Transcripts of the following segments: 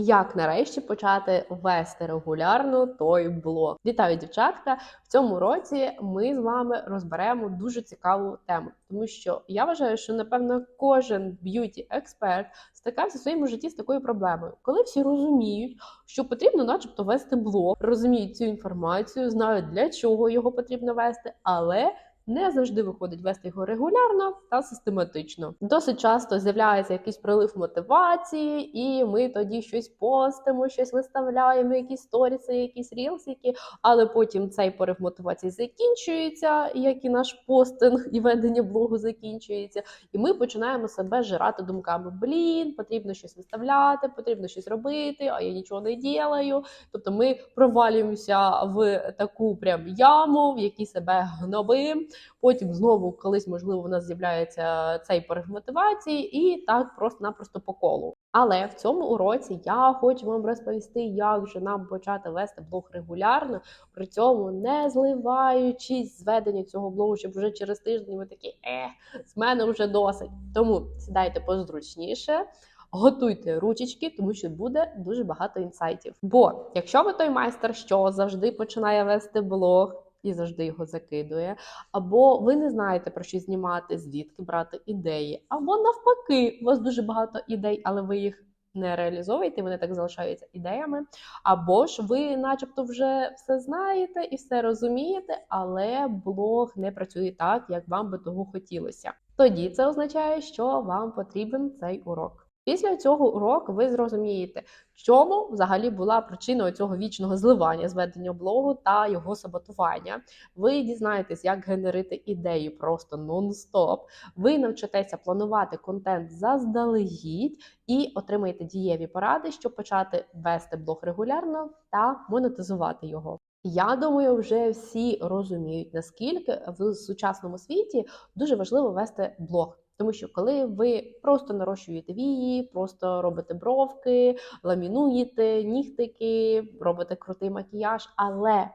Як нарешті почати вести регулярно той блог? Вітаю, дівчатка! В цьому році ми з вами розберемо дуже цікаву тему, тому що я вважаю, що напевно кожен б'юті-експерт стикався в своєму житті з такою проблемою, коли всі розуміють, що потрібно, начебто, вести блог, розуміють цю інформацію, знають для чого його потрібно вести, але не завжди виходить вести його регулярно та систематично. Досить часто з'являється якийсь прилив мотивації, і ми тоді щось постимо, щось виставляємо, якісь сторіси, якісь рілсики, але потім цей порив мотивації закінчується, як і наш постинг і ведення блогу закінчується. І ми починаємо себе жирати думками: блін, потрібно щось виставляти, потрібно щось робити, а я нічого не ділаю. Тобто ми провалюємося в таку прям яму, в якій себе гнобимо. Потім знову колись, можливо, у нас з'являється цей порив мотивації, і так просто-напросто по колу. Але в цьому уроці я хочу вам розповісти, як же нам почати вести блог регулярно, при цьому не зливаючись з ведення цього блогу, щоб вже через тиждень ви такі е, з мене вже досить. Тому сідайте позручніше. Готуйте ручечки, тому що буде дуже багато інсайтів. Бо якщо ви той майстер, що завжди починає вести блог і завжди його закидує, або ви не знаєте про що знімати, звідки брати ідеї, або навпаки, у вас дуже багато ідей, але ви їх не реалізовуєте, вони так залишаються ідеями. Або ж ви, начебто, вже все знаєте і все розумієте, але блог не працює так, як вам би того хотілося. Тоді це означає, що вам потрібен цей урок. Після цього уроку ви зрозумієте, в чому взагалі була причина цього вічного зливання зведення блогу та його саботування. Ви дізнаєтесь, як генерити ідеї просто нон-стоп. Ви навчитеся планувати контент заздалегідь і отримаєте дієві поради, щоб почати вести блог регулярно та монетизувати його. Я думаю, вже всі розуміють, наскільки в сучасному світі дуже важливо вести блог. Тому що коли ви просто нарощуєте вії, просто робите бровки, ламінуєте нігтики, робите крутий макіяж, але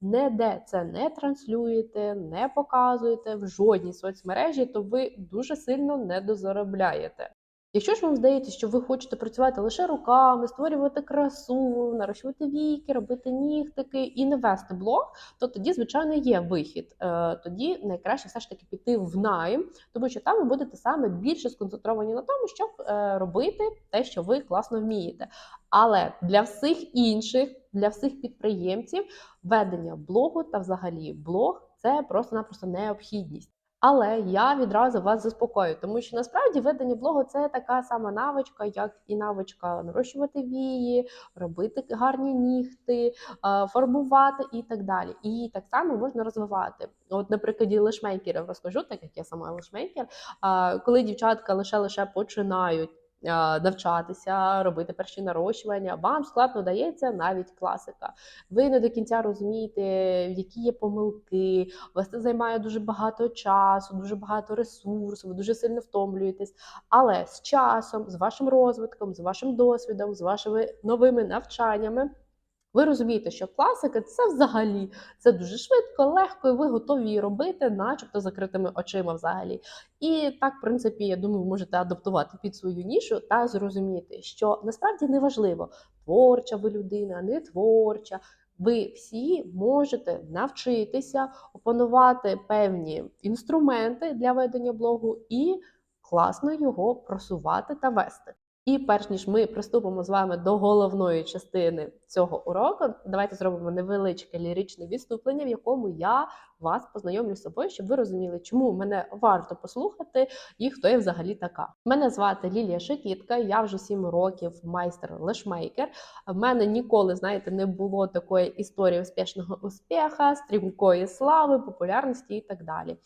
ніде це не транслюєте, не показуєте в жодній соцмережі, то ви дуже сильно недозаробляєте. Якщо ж вам здається, що ви хочете працювати лише руками, створювати красу, нарощувати віки, робити нігтики і не вести блог, то тоді, звичайно, є вихід. Е, Тоді найкраще все ж таки піти в найм, тому що там ви будете саме більше сконцентровані на тому, щоб е, робити те, що ви класно вмієте. Але для всіх інших, для всіх підприємців, ведення блогу та взагалі блог це просто-напросто необхідність. Але я відразу вас заспокою, тому що насправді ведення блогу це така сама навичка, як і навичка нарощувати вії, робити гарні нігти, е, фарбувати і так далі. І так само можна розвивати. От, наприклад, лишмейкерів розкажу, так як я сама лишмейкер. е, Коли дівчатка лише лише починають. Е, Навчатися, робити перші нарощування, вам складно дається навіть класика. Ви не до кінця розумієте, які є помилки, вас це займає дуже багато часу, дуже багато ресурсу, ви дуже сильно втомлюєтесь. Але з часом, з вашим розвитком, з вашим досвідом, з вашими новими навчаннями. Ви розумієте, що класика це взагалі це дуже швидко, легко, і ви готові її робити, начебто закритими очима взагалі. І так, в принципі, я думаю, ви можете адаптувати під свою нішу та зрозуміти, що насправді не важливо, творча ви людина, не творча. Ви всі можете навчитися опанувати певні інструменти для ведення блогу і класно його просувати та вести. І перш ніж ми приступимо з вами до головної частини цього уроку, давайте зробимо невеличке ліричне відступлення, в якому я вас познайомлю з собою, щоб ви розуміли, чому мене варто послухати і хто я взагалі така. Мене звати Лілія Шекітка, я вже 7 років майстер лешмейкер. В мене ніколи, знаєте, не було такої історії успішного успіха, стрімкої слави, популярності і так далі.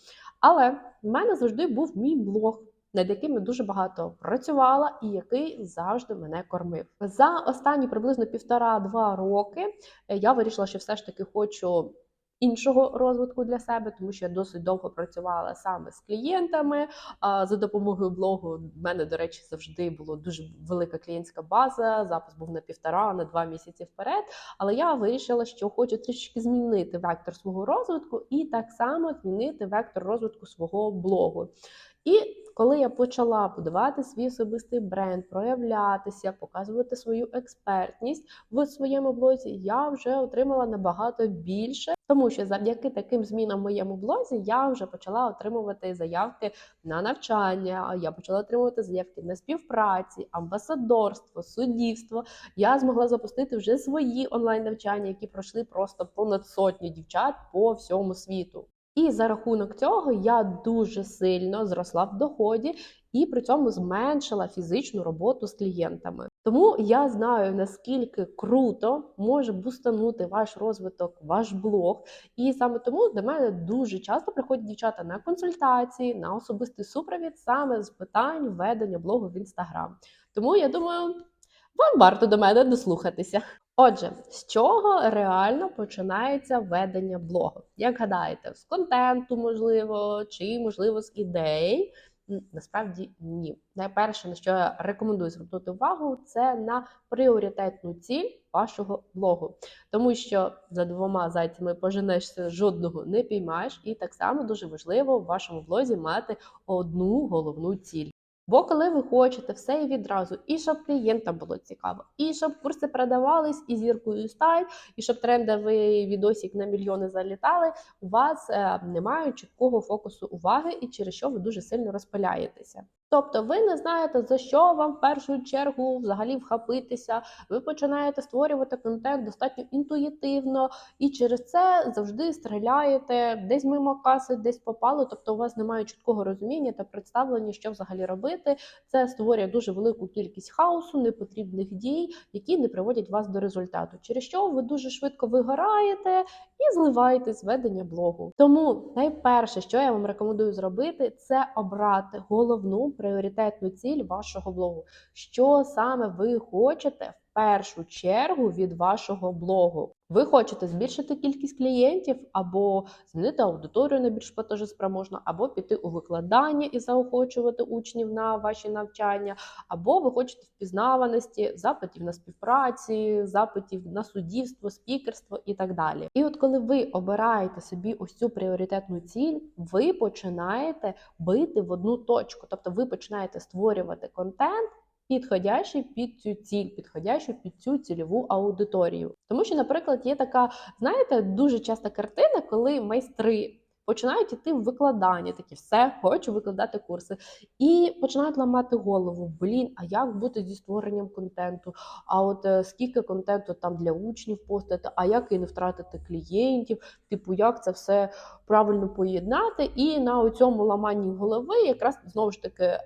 Але в мене завжди був мій блог над яким я дуже багато працювала, і який завжди мене кормив. За останні приблизно півтора-два роки е, я вирішила, що все ж таки хочу. Іншого розвитку для себе, тому що я досить довго працювала саме з клієнтами. А за допомогою блогу в мене, до речі, завжди була дуже велика клієнтська база. Запис був на півтора, на два місяці вперед. Але я вирішила, що хочу трішки змінити вектор свого розвитку і так само змінити вектор розвитку свого блогу. І коли я почала будувати свій особистий бренд, проявлятися, показувати свою експертність в своєму блозі, я вже отримала набагато більше, тому що завдяки таким змінам в моєму блозі я вже почала отримувати заявки на навчання. Я почала отримувати заявки на співпраці, амбасадорство, суддівство. Я змогла запустити вже свої онлайн навчання, які пройшли просто понад сотню дівчат по всьому світу. І за рахунок цього я дуже сильно зросла в доході і при цьому зменшила фізичну роботу з клієнтами. Тому я знаю наскільки круто може бустанути ваш розвиток, ваш блог. І саме тому до мене дуже часто приходять дівчата на консультації, на особистий супровід саме з питань ведення блогу в інстаграм. Тому я думаю, вам варто до мене дослухатися. Отже, з чого реально починається ведення блогу? Як гадаєте, з контенту, можливо, чи можливо з ідей? Насправді ні. Найперше, на що я рекомендую звернути увагу, це на пріоритетну ціль вашого блогу, тому що за двома зайцями поженешся, жодного не піймаєш, і так само дуже важливо в вашому блозі мати одну головну ціль. Бо коли ви хочете все і відразу, і щоб клієнтам було цікаво, і щоб курси продавались, і зіркою стають, і щоб трендовий відосік на мільйони залітали, у вас е, немає чіткого фокусу уваги, і через що ви дуже сильно розпиляєтеся. Тобто ви не знаєте, за що вам в першу чергу взагалі вхопитися. Ви починаєте створювати контент достатньо інтуїтивно, і через це завжди стріляєте десь мимо каси, десь попало. Тобто, у вас немає чіткого розуміння та представлення, що взагалі робити. Це створює дуже велику кількість хаосу, непотрібних дій, які не приводять вас до результату. Через що ви дуже швидко вигораєте і зливаєте з ведення блогу. Тому найперше, що я вам рекомендую зробити, це обрати головну пріоритетну ціль вашого блогу. Що саме ви хочете в першу чергу від вашого блогу? Ви хочете збільшити кількість клієнтів, або змінити аудиторію на більш платежеспроможну, або піти у викладання і заохочувати учнів на ваші навчання, або ви хочете впізнаваності, запитів на співпраці, запитів на суддівство, спікерство і так далі. І от коли ви обираєте собі ось цю пріоритетну ціль, ви починаєте бити в одну точку, тобто ви починаєте створювати контент. Підходящий під цю ціль, підходящий під цю цільову аудиторію. Тому що, наприклад, є така, знаєте, дуже часта картина, коли майстри починають іти в викладання, такі все, хочу викладати курси, і починають ламати голову. Блін, а як бути зі створенням контенту? А от е, скільки контенту там для учнів постати, а як і не втратити клієнтів? Типу, як це все правильно поєднати? І на цьому ламанні голови якраз знову ж таки е,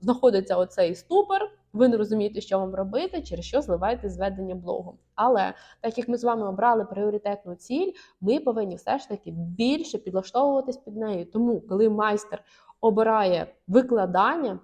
знаходиться оцей ступор. Ви не розумієте, що вам робити, через що зливаєте зведення блогу. Але так як ми з вами обрали пріоритетну ціль, ми повинні все ж таки більше підлаштовуватись під нею. Тому, коли майстер обирає викладання,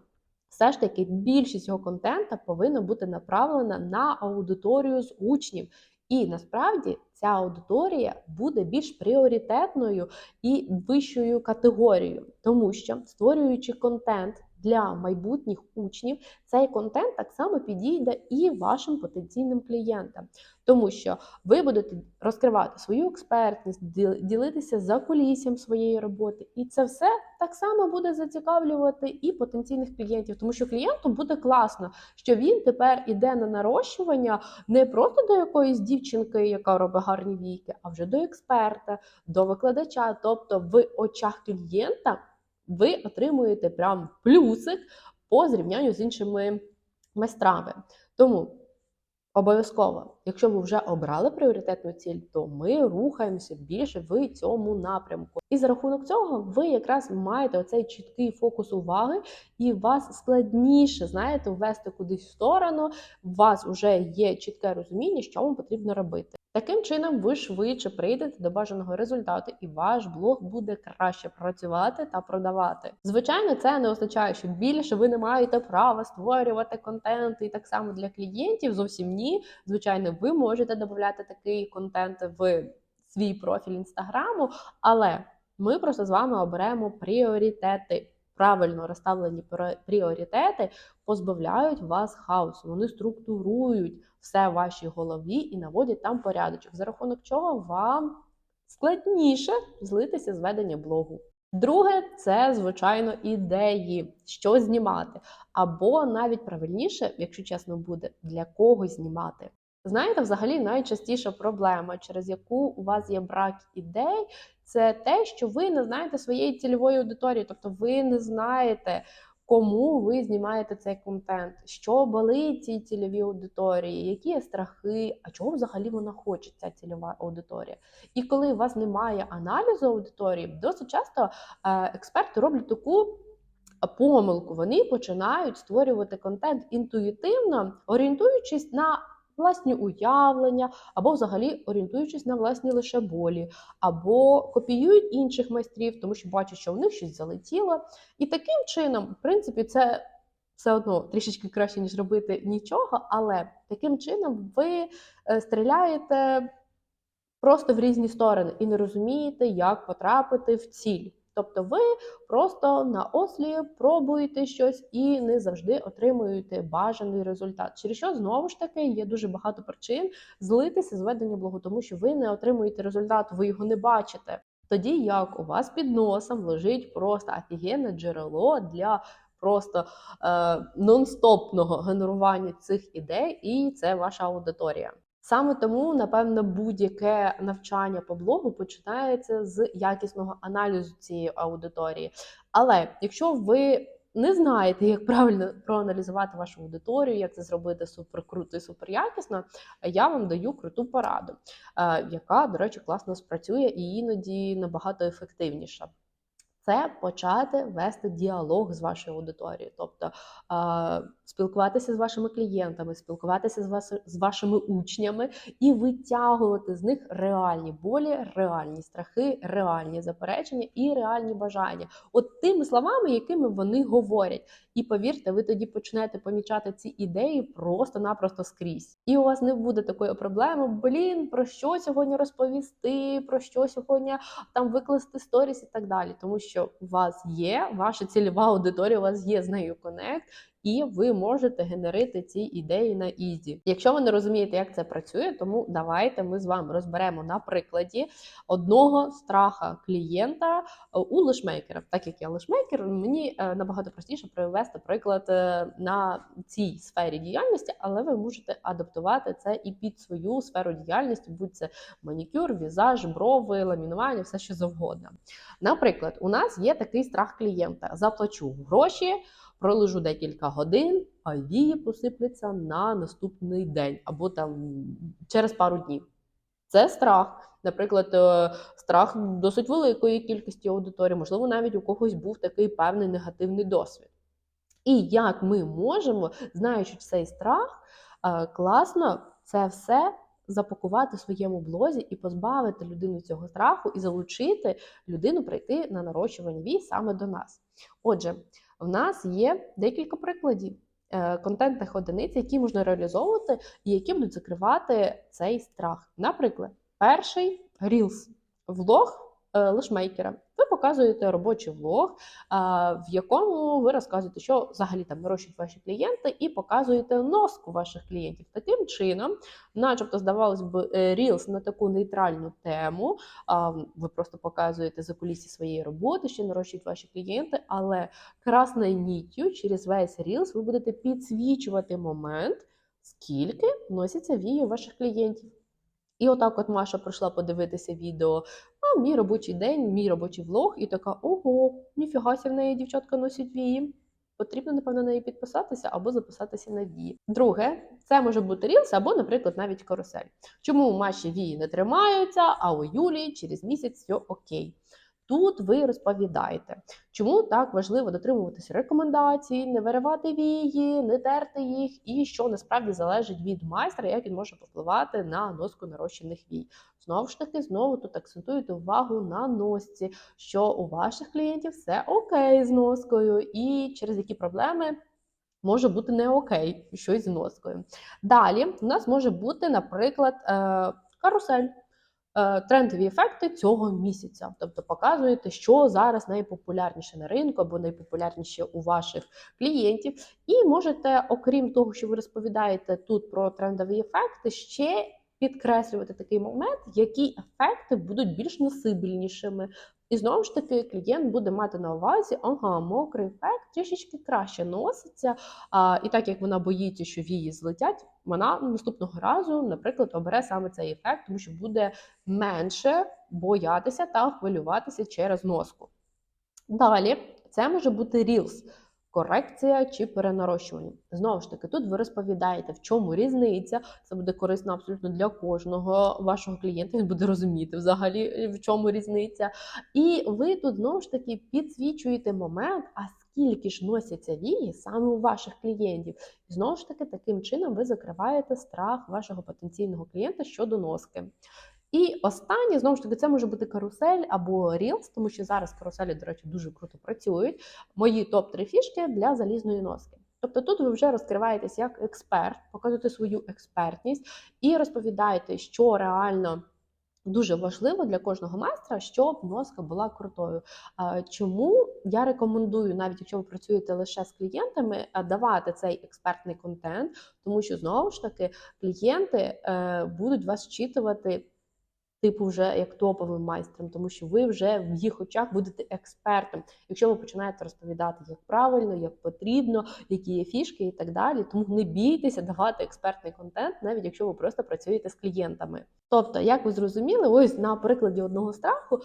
все ж таки більшість його контента повинна бути направлена на аудиторію з учнів. І насправді ця аудиторія буде більш пріоритетною і вищою категорією, тому що створюючи контент для майбутніх учнів, цей контент так само підійде і вашим потенційним клієнтам, тому що ви будете розкривати свою експертність, ділитися за кулісям своєї роботи, і це все так само буде зацікавлювати і потенційних клієнтів, тому що клієнту буде класно, що він тепер іде на нарощування не просто до якоїсь дівчинки, яка робить гарні війки, а вже до експерта, до викладача. Тобто в очах клієнта ви отримуєте прям плюсик по зрівнянню з іншими майстрами. Тому обов'язково, якщо ви вже обрали пріоритетну ціль, то ми рухаємося більше в цьому напрямку. І за рахунок цього ви якраз маєте оцей чіткий фокус уваги, і вас складніше, знаєте, ввести кудись в сторону. У вас вже є чітке розуміння, що вам потрібно робити. Таким чином, ви швидше прийдете до бажаного результату, і ваш блог буде краще працювати та продавати. Звичайно, це не означає, що більше ви не маєте права створювати контент і так само для клієнтів. Зовсім ні. Звичайно, ви можете додати такий контент в свій профіль інстаграму, але ми просто з вами оберемо пріоритети. Правильно розставлені пріоритети позбавляють вас хаосу. Вони структурують все в вашій голові і наводять там порядочок, за рахунок чого вам складніше злитися з ведення блогу. Друге, це звичайно ідеї, що знімати, або навіть правильніше, якщо чесно буде, для кого знімати. Знаєте, взагалі найчастіша проблема, через яку у вас є брак ідей, це те, що ви не знаєте своєї цільової аудиторії, тобто ви не знаєте, кому ви знімаєте цей контент, що болить цій цільовій аудиторії, які є страхи, а чого взагалі вона хоче, ця цільова аудиторія. І коли у вас немає аналізу аудиторії, досить часто е, експерти роблять таку. Помилку вони починають створювати контент інтуїтивно, орієнтуючись на власні уявлення, або взагалі орієнтуючись на власні лише болі, або копіюють інших майстрів, тому що бачать, що в них щось залетіло. І таким чином, в принципі, це все одно трішечки краще, ніж робити нічого, але таким чином ви е, стріляєте просто в різні сторони і не розумієте, як потрапити в ціль. Тобто ви просто на ослі пробуєте щось і не завжди отримуєте бажаний результат. Через що знову ж таки є дуже багато причин злитися з ведення блогу, тому що ви не отримуєте результат, ви його не бачите. Тоді як у вас під носом лежить просто офігенне джерело для просто е, нон-стопного генерування цих ідей, і це ваша аудиторія. Саме тому, напевно, будь-яке навчання по блогу починається з якісного аналізу цієї аудиторії. Але якщо ви не знаєте, як правильно проаналізувати вашу аудиторію, як це зробити супер круто і супер якісно, я вам даю круту пораду, е, яка, до речі, класно спрацює і іноді набагато ефективніша це почати вести діалог з вашою аудиторією, тобто е, спілкуватися з вашими клієнтами, спілкуватися з вас з вашими учнями і витягувати з них реальні болі, реальні страхи, реальні заперечення і реальні бажання, от тими словами, якими вони говорять. І повірте, ви тоді почнете помічати ці ідеї просто-напросто скрізь. І у вас не буде такої проблеми. Блін, про що сьогодні розповісти, про що сьогодні там викласти сторіс і так далі. Тому що у вас є ваша цільова аудиторія, у вас є з нею конект, і ви можете генерити ці ідеї на ізі. Якщо ви не розумієте, як це працює, тому давайте ми з вами розберемо на прикладі одного страха клієнта е, у лишмейкера. Так як я лишмейкер, мені е, набагато простіше привести приклад е, на цій сфері діяльності, але ви можете адаптувати це і під свою сферу діяльності, будь це манікюр, візаж, брови, ламінування, все що завгодно. Наприклад, у нас є такий страх клієнта: заплачу гроші пролежу декілька годин, а вії посипляться на наступний день або там через пару днів. Це страх. Наприклад, е, страх досить великої кількості аудиторії, можливо, навіть у когось був такий певний негативний досвід. І як ми можемо, знаючи цей страх, е, класно це все запакувати в своєму блозі і позбавити людину цього страху, і залучити людину прийти на нарощування вій саме до нас. Отже, в нас є декілька прикладів е, контентних одиниць, які можна реалізовувати і які будуть закривати цей страх. Наприклад, перший Reels – влог Е, лишмейкера. Показуєте робочий влог, в якому ви розказуєте, що взагалі там нарощують ваші клієнти, і показуєте носку ваших клієнтів. Таким чином, начебто, здавалось б, е, Reels на таку нейтральну тему. Ви просто показуєте за кулісі своєї роботи, що нарощують ваші клієнти, але красною ніттю через весь Reels ви будете підсвічувати момент, скільки носяться вії ваших клієнтів. І отак от Маша прийшла подивитися відео, а мій робочий день, мій робочий влог, і така: ого, ніфігася в неї дівчатка носить вії. Потрібно, напевно, на неї підписатися або записатися на вії. Друге, це може бути рілс або, наприклад, навіть карусель. Чому у Маші вії не тримаються, а у Юлії через місяць все окей. Тут ви розповідаєте, чому так важливо дотримуватися рекомендацій, не виривати вії, не терти їх, і що насправді залежить від майстра, як він може попливати на носку нарощених вій. Знову ж таки, знову тут акцентуєте увагу на носці, що у ваших клієнтів все окей з носкою, і через які проблеми. Може бути не окей, щось з носкою. Далі у нас може бути, наприклад, е, карусель. Е, трендові ефекти цього місяця. Тобто показуєте, що зараз найпопулярніше на ринку або найпопулярніше у ваших клієнтів. І можете, окрім того, що ви розповідаєте тут про трендові ефекти, ще підкреслювати такий момент, які ефекти будуть більш носибельнішими. І знову ж таки, клієнт буде мати на увазі, ага, мокрий ефект трішечки краще носиться. А, І так як вона боїться, що вії злетять, вона наступного разу, наприклад, обере саме цей ефект, тому що буде менше боятися та хвилюватися через носку. Далі, це може бути Reels. Корекція чи перенарощування. Знову ж таки, тут ви розповідаєте, в чому різниця. Це буде корисно абсолютно для кожного вашого клієнта. Він буде розуміти взагалі, в чому різниця. І ви тут знову ж таки підсвічуєте момент, а скільки ж носяться вії саме у ваших клієнтів. І знову ж таки, таким чином ви закриваєте страх вашого потенційного клієнта щодо носки. І останнє, знову ж таки, це може бути карусель або Reels, тому що зараз каруселі, до речі, дуже круто працюють. Мої топ-3 фішки для залізної носки. Тобто тут ви вже розкриваєтесь як експерт, показуєте свою експертність і розповідаєте, що реально. Дуже важливо для кожного майстра, щоб носка була крутою. Чому я рекомендую, навіть якщо ви працюєте лише з клієнтами, давати цей експертний контент, тому що знову ж таки клієнти е, будуть вас вчитувати типу, вже як топовим майстром, тому що ви вже в їх очах будете експертом. Якщо ви починаєте розповідати, як правильно, як потрібно, які є фішки і так далі. Тому не бійтеся давати експертний контент, навіть якщо ви просто працюєте з клієнтами. Тобто, як ви зрозуміли, ось на прикладі одного страху.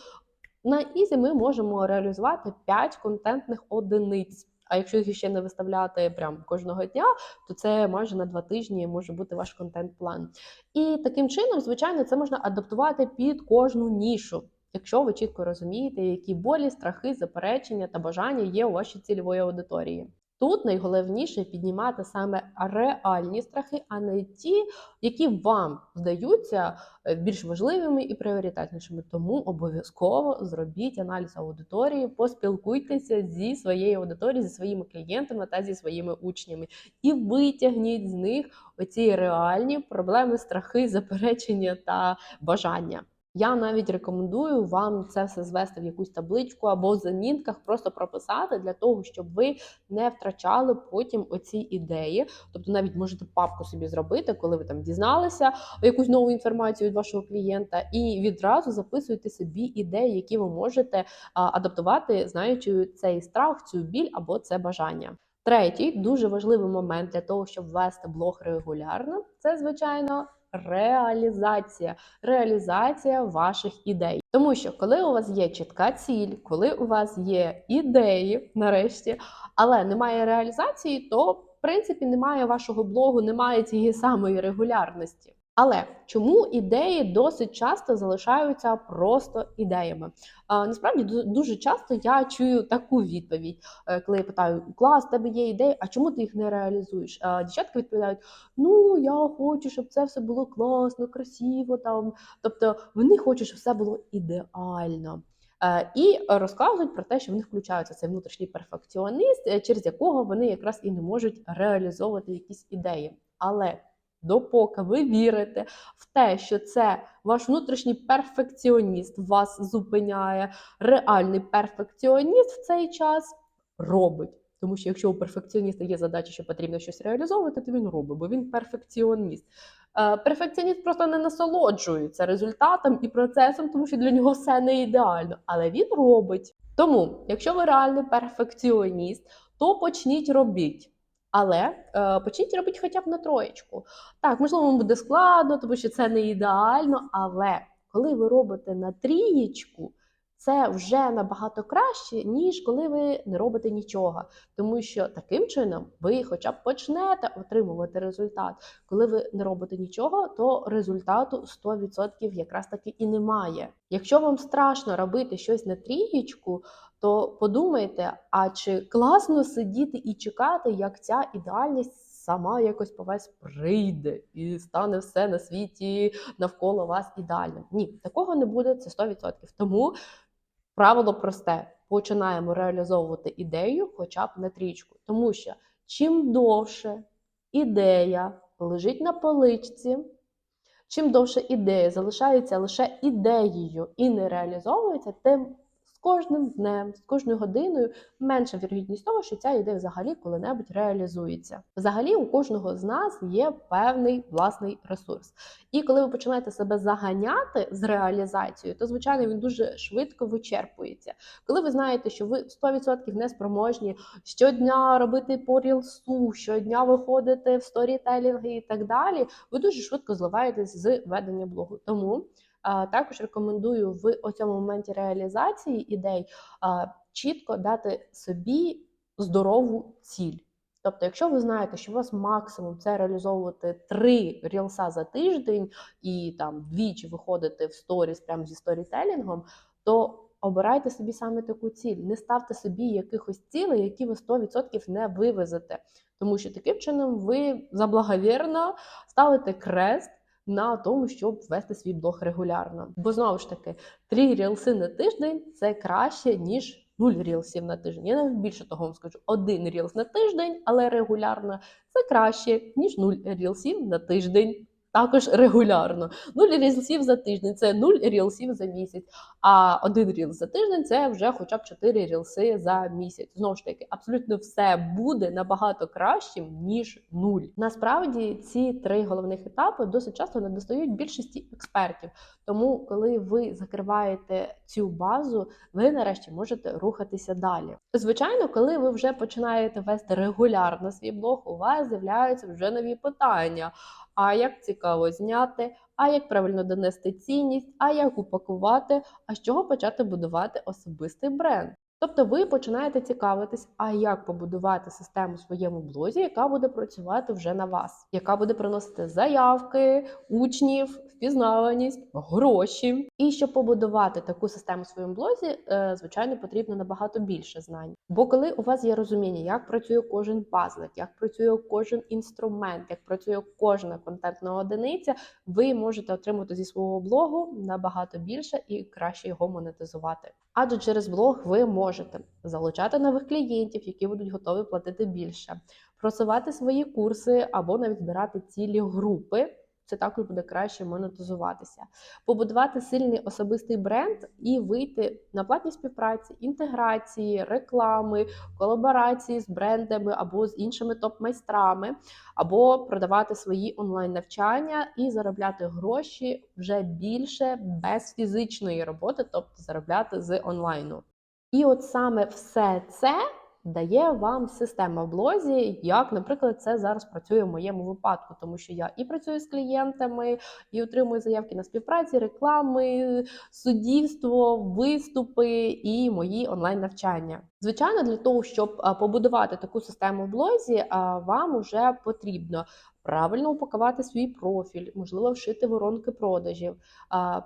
На Ізі ми можемо реалізувати 5 контентних одиниць. А якщо їх ще не виставляти прям кожного дня, то це майже на два тижні може бути ваш контент-план. І таким чином, звичайно, це можна адаптувати під кожну нішу. Якщо ви чітко розумієте, які болі, страхи, заперечення та бажання є у вашій цільової аудиторії. Тут найголовніше піднімати саме реальні страхи, а не ті, які вам здаються е, більш важливими і пріоритетнішими. Тому обов'язково зробіть аналіз аудиторії, поспілкуйтеся зі своєю аудиторією, зі своїми клієнтами та зі своїми учнями, і витягніть з них оці реальні проблеми, страхи, заперечення та бажання. Я навіть рекомендую вам це все звести в якусь табличку або в замінках, просто прописати для того, щоб ви не втрачали потім оці ідеї. Тобто, навіть можете папку собі зробити, коли ви там дізналися якусь нову інформацію від вашого клієнта, і відразу записуйте собі ідеї, які ви можете адаптувати, знаючи цей страх, цю біль або це бажання. Третій дуже важливий момент для того, щоб вести блог регулярно, це звичайно реалізація, реалізація ваших ідей. Тому що, коли у вас є чітка ціль, коли у вас є ідеї, нарешті, але немає реалізації, то в принципі немає вашого блогу, немає цієї самої регулярності. Але чому ідеї досить часто залишаються просто ідеями? Насправді дуже часто я чую таку відповідь, е, коли я питаю: клас, тебе є ідеї, а чому ти їх не реалізуєш? А Дівчатка відповідають: Ну, я хочу, щоб це все було класно, красиво. Там тобто вони хочуть, щоб все було ідеально. Е, і розказують про те, що в них включається цей внутрішній перфекціоніст, е, через якого вони якраз і не можуть реалізовувати якісь ідеї. Але допоки ви вірите в те, що це ваш внутрішній перфекціоніст вас зупиняє, реальний перфекціоніст в цей час робить. Тому що якщо у перфекціоніста є задача, що потрібно щось реалізовувати, то він робить, бо він перфекціоніст. Е, перфекціоніст просто не насолоджується результатом і процесом, тому що для нього все не ідеально, але він робить. Тому, якщо ви реальний перфекціоніст, то почніть робіть. Але е, почніть робити хоча б на троєчку. Так, можливо, вам буде складно, тому що це не ідеально. Але коли ви робите на трієчку, це вже набагато краще, ніж коли ви не робите нічого. Тому що таким чином ви хоча б почнете отримувати результат. Коли ви не робите нічого, то результату 100% якраз таки і немає. Якщо вам страшно робити щось на трієчку, то подумайте, а чи класно сидіти і чекати, як ця ідеальність сама якось по вас прийде і стане все на світі навколо вас ідеальним? Ні, такого не буде, це 100%. Тому правило просте: починаємо реалізовувати ідею хоча б на трічку. Тому що чим довше ідея лежить на поличці, чим довше ідея залишається лише ідеєю і не реалізовується, тим кожним днем, з кожною годиною менша вірогідність того, що ця ідея взагалі коли-небудь реалізується. Взагалі, у кожного з нас є певний власний ресурс. І коли ви починаєте себе заганяти з реалізацією, то звичайно він дуже швидко вичерпується. Коли ви знаєте, що ви 100% не спроможні щодня робити по рілсу, щодня виходити в сторітелінги і так далі, ви дуже швидко зливаєтесь з ведення блогу. Тому також рекомендую в цьому моменті реалізації ідей чітко дати собі здорову ціль. Тобто, якщо ви знаєте, що у вас максимум це реалізовувати три рілса за тиждень і там двічі виходити в сторіс прямо зі сторітелінгом, то обирайте собі саме таку ціль. Не ставте собі якихось цілей, які ви 100% не вивезете. Тому що таким чином ви заблаговірно ставите крест на тому, щоб вести свій блог регулярно. Бо знову ж таки, три рілси на тиждень це краще, ніж нуль рілсів на тиждень. Я навіть більше того вам скажу: один рілс на тиждень, але регулярно це краще, ніж нуль рілсів на тиждень. Також регулярно. Нуль рілсів за тиждень це нуль рілсів за місяць. А один рілс за тиждень це вже хоча б 4 рілси за місяць. Знову ж таки, абсолютно все буде набагато кращим, ніж нуль. Насправді ці три головних етапи досить часто не достають більшості експертів. Тому, коли ви закриваєте цю базу, ви нарешті можете рухатися далі. Звичайно, коли ви вже починаєте вести регулярно свій блог, у вас з'являються вже нові питання. А як цікаво зняти, а як правильно донести цінність, а як упакувати, а з чого почати будувати особистий бренд. Тобто ви починаєте цікавитись, а як побудувати систему в своєму блозі, яка буде працювати вже на вас, яка буде приносити заявки, учнів, впізнаваність, гроші. І щоб побудувати таку систему в своєму блозі, е, звичайно, потрібно набагато більше знань. Бо коли у вас є розуміння, як працює кожен пазлик, як працює кожен інструмент, як працює кожна контентна одиниця, ви можете отримати зі свого блогу набагато більше і краще його монетизувати. Адже через блог ви можете залучати нових клієнтів, які будуть готові платити більше, просувати свої курси або навіть збирати цілі групи. Це також буде краще монетизуватися, побудувати сильний особистий бренд і вийти на платні співпраці, інтеграції, реклами, колаборації з брендами або з іншими топ-майстрами, або продавати свої онлайн-навчання і заробляти гроші вже більше без фізичної роботи, тобто заробляти з онлайну. І от саме все це дає вам система в блозі, як, наприклад, це зараз працює в моєму випадку, тому що я і працюю з клієнтами, і отримую заявки на співпраці, реклами, суддівство, виступи і мої онлайн-навчання. Звичайно, для того, щоб побудувати таку систему в блозі, вам вже потрібно. Правильно упакувати свій профіль, можливо, вшити воронки продажів,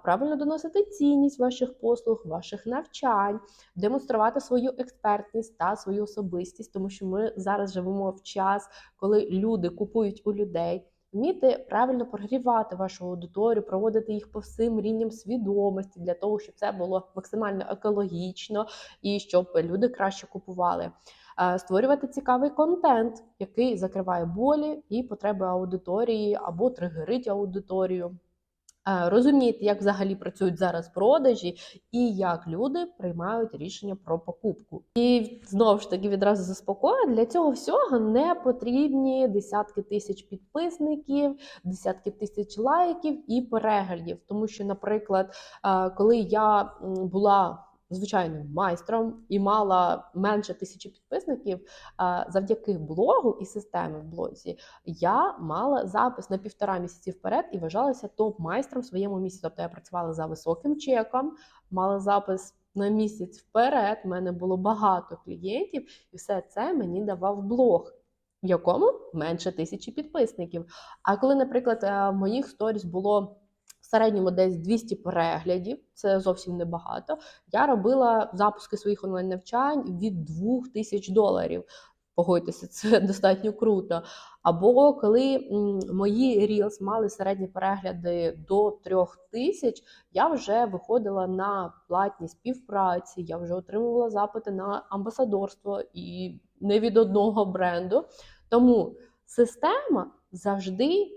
правильно доносити цінність ваших послуг, ваших навчань, демонструвати свою експертність та свою особистість, тому що ми зараз живемо в час, коли люди купують у людей. Вміти правильно прогрівати вашу аудиторію, проводити їх по всім рівням свідомості для того, щоб це було максимально екологічно і щоб люди краще купували. Створювати цікавий контент, який закриває болі і потреби аудиторії або тригерить аудиторію. Розуміти, як взагалі працюють зараз продажі, і як люди приймають рішення про покупку. І знову ж таки відразу заспокою, для цього всього не потрібні десятки тисяч підписників, десятки тисяч лайків і переглядів. Тому що, наприклад, коли я була звичайним майстром і мала менше тисячі підписників, завдяки блогу і системі в блозі я мала запис на півтора місяці вперед і вважалася топ-майстром в своєму місці. Тобто я працювала за високим чеком, мала запис. На місяць вперед в мене було багато клієнтів, і все це мені давав блог, в якому менше тисячі підписників. А коли, наприклад, е, в моїх сторіс було в середньому десь 200 переглядів, це зовсім небагато. Я робила запуски своїх онлайн-навчань від 2000 доларів. Погодьтеся, це достатньо круто. Або коли мої Reels мали середні перегляди до 3000, я вже виходила на платні співпраці, я вже отримувала запити на амбасадорство і не від одного бренду. Тому система завжди.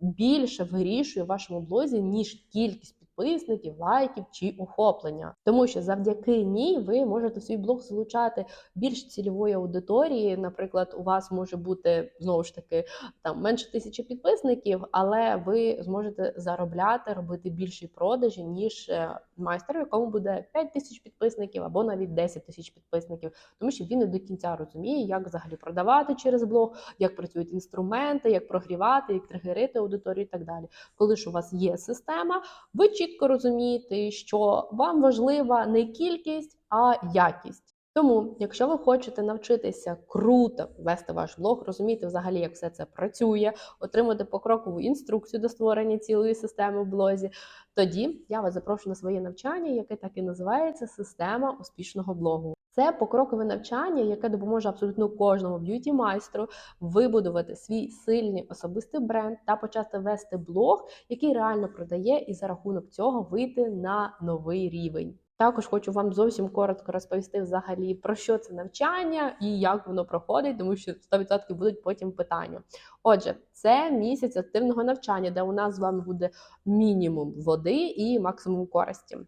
Більше вирішує в вашому блозі, ніж кількість підписників, лайків чи охоплення, тому що завдяки ній ви можете в свій блог залучати більш цільової аудиторії. Наприклад, у вас може бути знову ж таки там менше тисячі підписників, але ви зможете заробляти, робити більші продажі, ніж е, майстер, у якому буде 5 тисяч підписників або навіть 10 тисяч підписників, тому що він не до кінця розуміє, як взагалі продавати через блог, як працюють інструменти, як прогрівати, як тригерити аудиторію і так далі. Коли ж у вас є система, ви чітко розумієте, що вам важлива не кількість, а якість. Тому, якщо ви хочете навчитися круто вести ваш блог, розуміти взагалі, як все це працює, отримати покрокову інструкцію до створення цілої системи в блозі, тоді я вас запрошую на своє навчання, яке так і називається Система успішного блогу. Це покрокове навчання, яке допоможе абсолютно кожному б'юті майстру вибудувати свій сильний особистий бренд та почати вести блог, який реально продає, і за рахунок цього вийти на новий рівень. Також хочу вам зовсім коротко розповісти взагалі про що це навчання і як воно проходить, тому що 100% будуть потім питання. Отже, це місяць активного навчання, де у нас з вами буде мінімум води і максимум користі.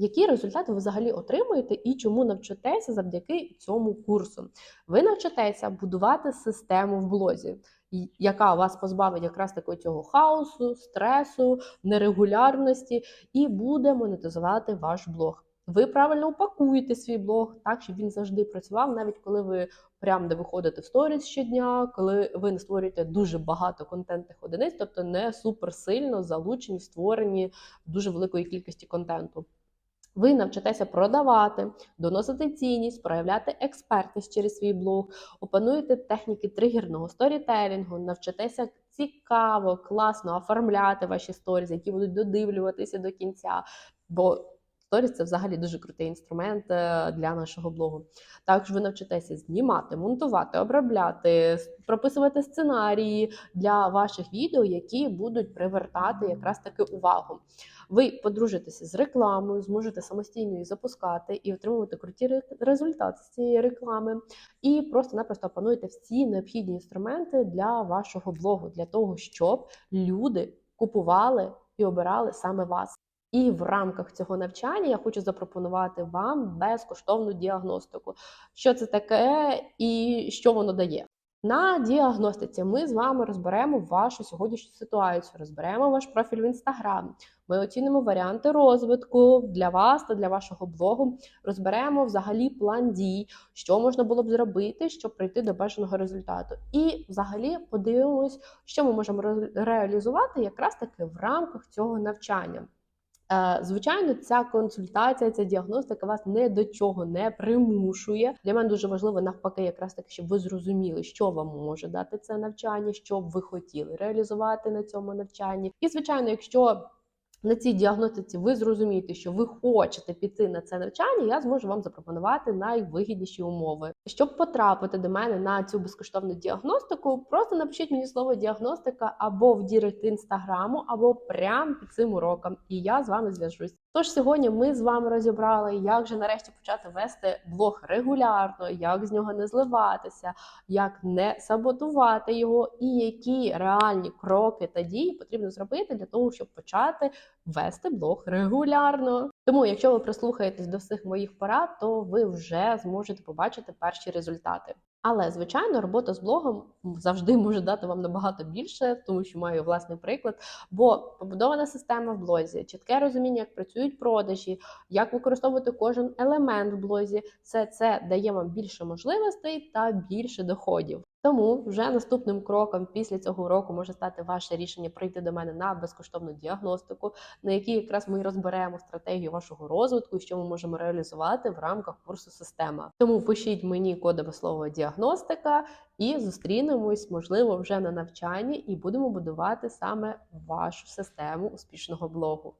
Які результати ви взагалі отримуєте і чому навчитеся завдяки цьому курсу? Ви навчитеся будувати систему в блозі, яка вас позбавить якраз такого цього хаосу, стресу, нерегулярності і буде монетизувати ваш блог. Ви правильно упакуєте свій блог так, щоб він завжди працював, навіть коли ви прям не виходите в сторіс щодня, коли ви не створюєте дуже багато контентних одиниць, тобто не суперсильно залучені, створені дуже великої кількості контенту. Ви навчитеся продавати, доносити цінність, проявляти експертність через свій блог, опануєте техніки тригерного сторітелінгу, навчитеся цікаво, класно оформляти ваші сторізи, які будуть додивлюватися до кінця. Бо сторіс це взагалі дуже крутий інструмент е, для нашого блогу. Також ви навчитеся знімати, монтувати, обробляти, прописувати сценарії для ваших відео, які будуть привертати якраз таки увагу. Ви подружитеся з рекламою, зможете самостійно її запускати і отримувати круті результати з цієї реклами. І просто-напросто опануєте всі необхідні інструменти для вашого блогу, для того, щоб люди купували і обирали саме вас. І в рамках цього навчання я хочу запропонувати вам безкоштовну діагностику. Що це таке і що воно дає? На діагностиці ми з вами розберемо вашу сьогоднішню ситуацію, розберемо ваш профіль в інстаграм. Ми оцінимо варіанти розвитку для вас та для вашого блогу. Розберемо взагалі план дій, що можна було б зробити, щоб прийти до бажаного результату. І взагалі подивимось, що ми можемо ре- реалізувати якраз таки в рамках цього навчання. Е, Звичайно, ця консультація, ця діагностика вас не до чого не примушує. Для мене дуже важливо навпаки, якраз таки, щоб ви зрозуміли, що вам може дати це навчання, що б ви хотіли реалізувати на цьому навчанні. І звичайно, якщо на цій діагностиці ви зрозумієте, що ви хочете піти на це навчання, я зможу вам запропонувати найвигідніші умови. Щоб потрапити до мене на цю безкоштовну діагностику, просто напишіть мені слово діагностика або в дірект інстаграму, або прямо під цим уроком, і я з вами зв'яжусь. Тож сьогодні ми з вами розібрали, як же нарешті почати вести блог регулярно, як з нього не зливатися, як не саботувати його, і які реальні кроки та дії потрібно зробити для того, щоб почати вести блог регулярно. Тому, якщо ви прислухаєтесь до всіх моїх порад, то ви вже зможете побачити перші результати. Але звичайно, робота з блогом завжди може дати вам набагато більше, тому що маю власний приклад. Бо побудована система в блозі, чітке розуміння, як працюють продажі, як використовувати кожен елемент в блозі, все це дає вам більше можливостей та більше доходів. Тому вже наступним кроком після цього уроку може стати ваше рішення прийти до мене на безкоштовну діагностику, на якій якраз ми розберемо стратегію вашого розвитку і що ми можемо реалізувати в рамках курсу система. Тому пишіть мені кодове слово діагностика і зустрінемось, можливо, вже на навчанні, і будемо будувати саме вашу систему успішного блогу.